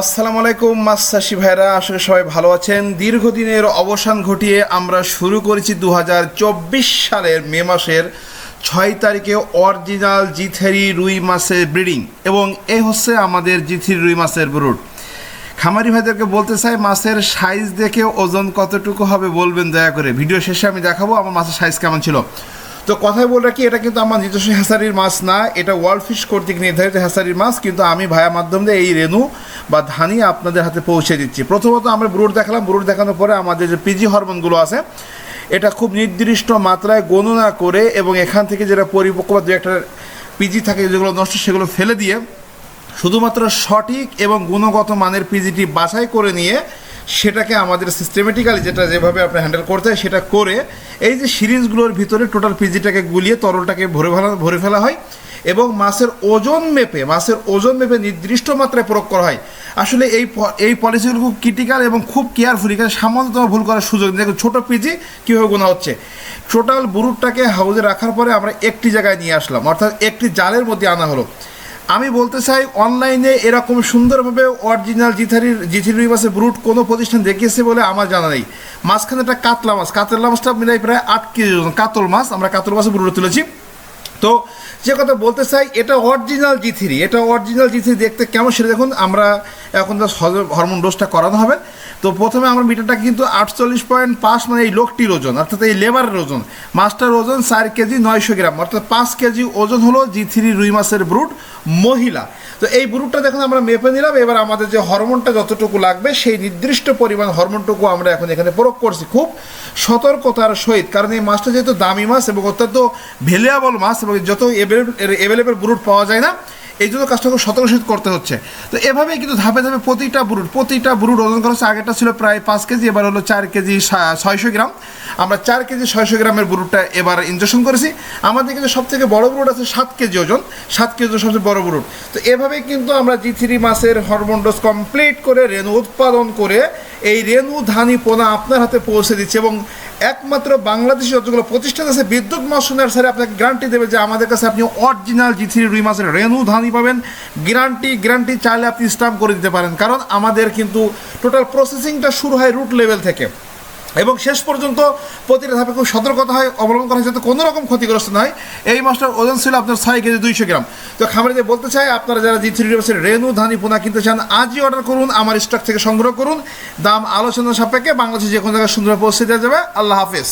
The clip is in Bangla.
আসসালামু আলাইকুম চাষি ভাইরা আসলে সবাই ভালো আছেন। দীর্ঘদিনের অবসান ঘটিয়ে আমরা শুরু করেছি দু হাজার চব্বিশ সালের মে মাসের ছয় তারিখে অরিজিনাল জিথেরি রুই মাছের ব্রিডিং এবং এ হচ্ছে আমাদের জিথেরি রুই মাছের ব্রুড। খামারি ভাইদেরকে বলতে চাই, মাছের সাইজ দেখে ওজন কতটুকু হবে বলবেন দয়া করে। ভিডিও শেষে আমি দেখাবো আমার মাছের সাইজ কেমন ছিল। তো কথাই বলে রাখি এটা কিন্তু আমার নিজস্ব হ্যাসারির মাছ না, এটা ওয়ার্ল্ড ফিশ কর্তৃক নির্ধারিত হ্যাসারির মাছ, কিন্তু আমি ভায়া মাধ্যম দিয়ে এই রেনু বা ধানি আপনাদের হাতে পৌঁছে দিচ্ছি। প্রথমত আমরা ব্রুড দেখালাম ব্রুড দেখানোর পরে আমাদের যে পিজি হরমোনগুলো আছে, এটা খুব নির্দিষ্ট মাত্রায় গণনা করে এবং এখান থেকে যেটা পরিপক্ক বা দু একটা পিজি থাকে, যেগুলো নষ্ট, সেগুলো ফেলে দিয়ে শুধুমাত্র সঠিক এবং গুণগত মানের পিজিটি বাছাই করে নিয়ে সেটাকে আমাদের সিস্টেমেটিক্যালি যেটা যেভাবে আপনার হ্যান্ডেল করতে হয় সেটা করে এই যে সিরিজগুলোর ভিতরে টোটাল পিজিটাকে গুলিয়ে তরলটাকে ভরে ফেলা ভরে ফেলা হয় এবং মাছের ওজন মেপে, মাছের ওজন মেপে নির্দিষ্ট মাত্রায় প্রয়োগ করা হয়। আসলে এই এই পলিসিগুলো খুব ক্রিটিক্যাল এবং খুব কেয়ারফুলি কারণ সামান্যতম ভুল করার সুযোগ নেই। ছোটো পিজি কীভাবে গোনা হচ্ছে? টোটাল বুরুটটাকে হাউজে রাখার পরে আমরা একটি জায়গায় নিয়ে আসলাম, অর্থাৎ একটি জালের মধ্যে আনা হলো। আমি বলতে চাই অনলাইনে এরকম সুন্দরভাবে অরিজিনাল জিথারির জিথিরি মাছের ব্রুট কোনো প্রতিষ্ঠান দেখিয়েছে বলে আমার জানা নেই মাঝখানে একটা কাতলা মাছ, কাতলা মাছটা মিলাই প্রায় আট কেজি। কাতল মাছ, আমরা কাতল মাছের ব্রুট তুলেছি তো যে কথা বলতে চাই, এটা অরিজিনাল জি থ্রি এটা অরিজিনাল জি থ্রি দেখতে কেমন সেটা দেখুন, আমরা এখন হরমোন ডোজটা করানো হবে তো প্রথমে আমরা মিটারটা কিন্তু আটচল্লিশ পয়েন্ট পাঁচ মানে এই লোকটির ওজন, অর্থাৎ এই লেবারের ওজন। মাছটার ওজন চার কেজি নয়শো গ্রাম, অর্থাৎ পাঁচ কেজি ওজন হলো জি থ্রি রুই মাছের ব্রুট, মহিলা। তো এই ব্রুটটা দেখুন, আমরা মেপে নিলাম। এবার আমাদের যে হরমোনটা যতটুকু লাগবে, সেই নির্দিষ্ট পরিমাণ হরমোনটুকু আমরা এখন এখানে প্রয়োগ করছি খুব সতর্কতার সহিত। কারণ এই মাছটা যেহেতু দামি মাছ এবং অত্যন্ত ভ্যালুয়েবল মাছ এবং যত অ্যাভেলেবেল ব্রুট পাওয়া যায় না এই জন্য কাজটা খুব সতর্ক করতে হচ্ছে। তো এভাবেই কিন্তু ধাপে ধাপে প্রতিটা ব্রুড প্রতিটা ব্রুড ওজন করা হচ্ছে আগেরটা ছিল প্রায় পাঁচ কেজি, এবার হলো চার কেজি ছয়শো গ্রাম। আমরা চার কেজি, ছয়শো গ্রামের ব্রুডটা এবার ইনজেকশন করেছি। আমাদের কিন্তু সব থেকে বড় ব্রুড আছে সাত কেজি ওজন। সাত কেজি সবচেয়ে বড় ব্রুড তো এভাবেই কিন্তু আমরা জি থ্রি মাসের হরমোন ডোজ কমপ্লিট করে রেণু উৎপাদন করে এই রেণু ধানি পোনা আপনার হাতে পৌঁছে দিচ্ছে এবং একমাত্র বাংলাদেশে যতগুলো প্রতিষ্ঠান আছে, বিদ্যুৎ মৎস্য নার্সারি আপনাকে গ্যারান্টি দেবে যে আমাদের কাছে আপনি অরিজিনাল জি থ্রি রুই মাছের রেণু ধানি পাবেন। গ্যারান্টি গ্যারান্টি চাইলে আপনি স্টাম্প করে দিতে পারেন। কারণ আমাদের কিন্তু টোটাল প্রসেসিংটা শুরু হয় রুট লেভেল থেকে। এবং শেষ পর্যন্ত প্রতিটা ধাপে খুব সতর্কতা হয়, অবলম্বন করা হয় যাতে কোনো রকম ক্ষতিগ্রস্ত নয় এই মাছটার ওজন ছিল আপনার ছয় কেজি দুইশো গ্রাম। তো খামারিতে বলতে চাই, আপনারা যারা জি থ্রি ডিভার্সের রেনু, ধানি, পোনা কিনতে চান, আজই অর্ডার করুন, আমার স্টক থেকে সংগ্রহ করুন। দাম আলোচনা সাপেক্ষে বাংলাদেশে যে কোনো জায়গায় সুন্দর পৌঁছে দেওয়া যাবে। আল্লাহ হাফেজ।